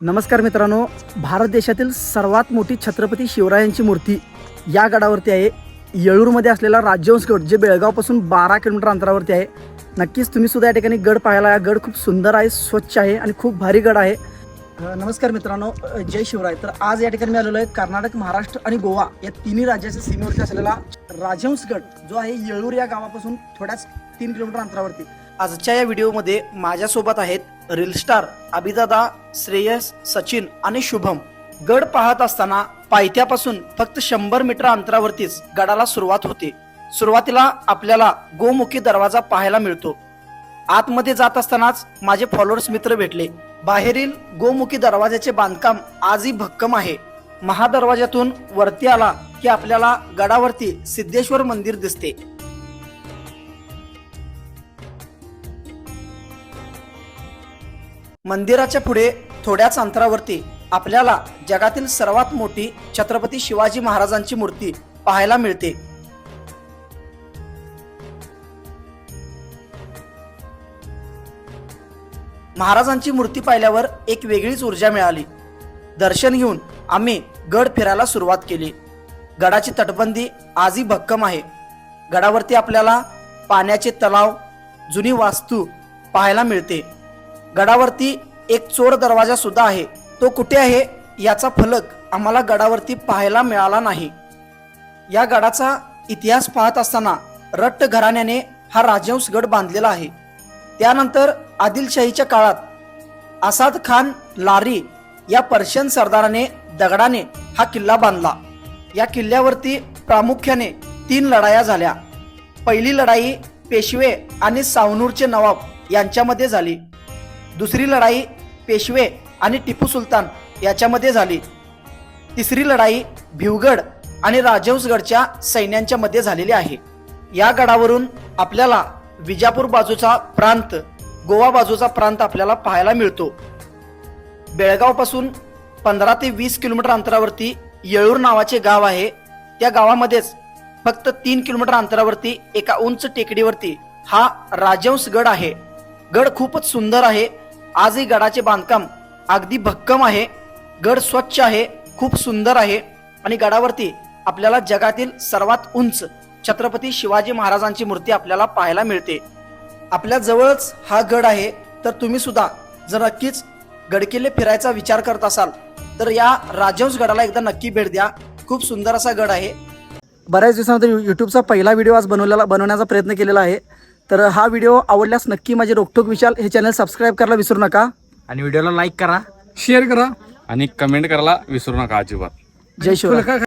नमस्कार मित्रांनो भारत देशातील सर्वात मोठी छत्रपती शिवरायांची मूर्ती या गडावरती आहे. येळूरमध्ये असलेला राजहंसगड जे बेळगावपासून बारा किलोमीटर अंतरावरती आहे. नक्कीच तुम्ही सुद्धा या ठिकाणी गड पाहायला या गड खूप सुंदर आहे स्वच्छ आहे आणि खूप भारी गड आहे. नमस्कार मित्रांनो जय शिवराय. तर आज या ठिकाणी मी आलेलो आहे कर्नाटक महाराष्ट्र आणि गोवा या तिन्ही राज्याच्या सीमेवरती असलेला राजहंसगड जो आहे येळूर या गावापासून थोड्याच तीन किलोमीटर अंतरावरती. आजच्या या व्हिडिओमध्ये माझ्यासोबत आहेत रील स्टार अभिदादा श्रेयस सचिन आणि शुभम. गड पाहत असताना पायथ्यापासून फक्त शंभर मीटर अंतरावरतीच गडाला सुरुवात होते. सुरुवातीला आपल्याला गोमुखी दरवाजा पाहायला मिळतो. आतमध्ये जात असतानाच माझे फॉलोअर्स मित्र भेटले. बाहेरील गोमुखी दरवाजाचे बांधकाम आजही भक्कम आहे. महादरवाजातून वरती आला की आपल्याला गडावरती सिद्धेश्वर मंदिर दिसते. मंदिराच्या पुढे थोड्याच अंतरावरती आपल्याला जगातील सर्वात मोठी छत्रपती शिवाजी महाराजांची मूर्ती पाहायला मिळते. महाराजांची मूर्ती पाहिल्यावर एक वेगळीच ऊर्जा मिळाली. दर्शन घेऊन आम्ही गड फिरायला सुरुवात केली. गडाची तटबंदी आजही भक्कम आहे. गडावरती आपल्याला पाण्याचे तलाव जुनी वास्तू पाहायला मिळते. गडावरती एक चोर दरवाजा सुद्धा आहे. तो कुठे आहे? याचा फलक आम्हाला गडावरती पाहायला मिळाला नाही. या गडाचा इतिहास पाहत असताना रट्ट घराण्याने हा राजहंसगड बांधलेला आहे. त्यानंतर आदिलशाहीच्या काळात आसाद खान लारी या पर्शियन सरदाराने दगडाने हा किल्ला बांधला. या किल्ल्यावरती प्रामुख्याने तीन लढाया झाल्या. पहिली लढाई पेशवे आणि सावनूरचे नवाब यांच्यामध्ये झाली. दुसरी लढाई पेशवे आणि टिपू सुलतान याच्यामध्ये झाली. तिसरी लढाई भिवगड आणि राजहंसगडच्या सैन्यांच्या मध्ये झालेली आहे. या गडावरून आपल्याला विजापूर बाजूचा प्रांत गोवा बाजूचा प्रांत आपल्याला पाहायला मिळतो. बेळगावपासून पंधरा ते वीस किलोमीटर अंतरावरती येळूर नावाचे गाव आहे. त्या गावामध्येच फक्त तीन किलोमीटर अंतरावरती एका उंच टेकडीवरती हा राजहंस गड आहे. गड खूपच सुंदर आहे. आजही गडाचे बांधकाम अगदी भक्कम आहे. गड स्वच्छ आहे खूप सुंदर आहे आणि गडावरती आपल्याला जगातील सर्वात उंच छत्रपती शिवाजी महाराजांची मूर्ती आपल्याला पाहायला मिळते. आपल्या जवळच हा गड आहे तर तुम्ही सुद्धा जर नक्कीच गडकिल्ले फिरायचा विचार करत असाल तर या राजहंस गडाला एकदा नक्की भेट द्या. खूप सुंदर असा गड आहे. बऱ्याच दिवसानंतर यूट्यूबचा पहिला व्हिडिओ आज बनवलेला बनवण्याचा प्रयत्न केलेला आहे. तर हा व्हिडिओ आवडल्यास नक्की माझे रोकठोक विशाल हे चॅनल सबस्क्राईब करायला विसरू नका. आणि व्हिडिओला लाईक करा. शेअर करा. आणि कमेंट करायला विसरू नका अजिबात. जय शिवराय.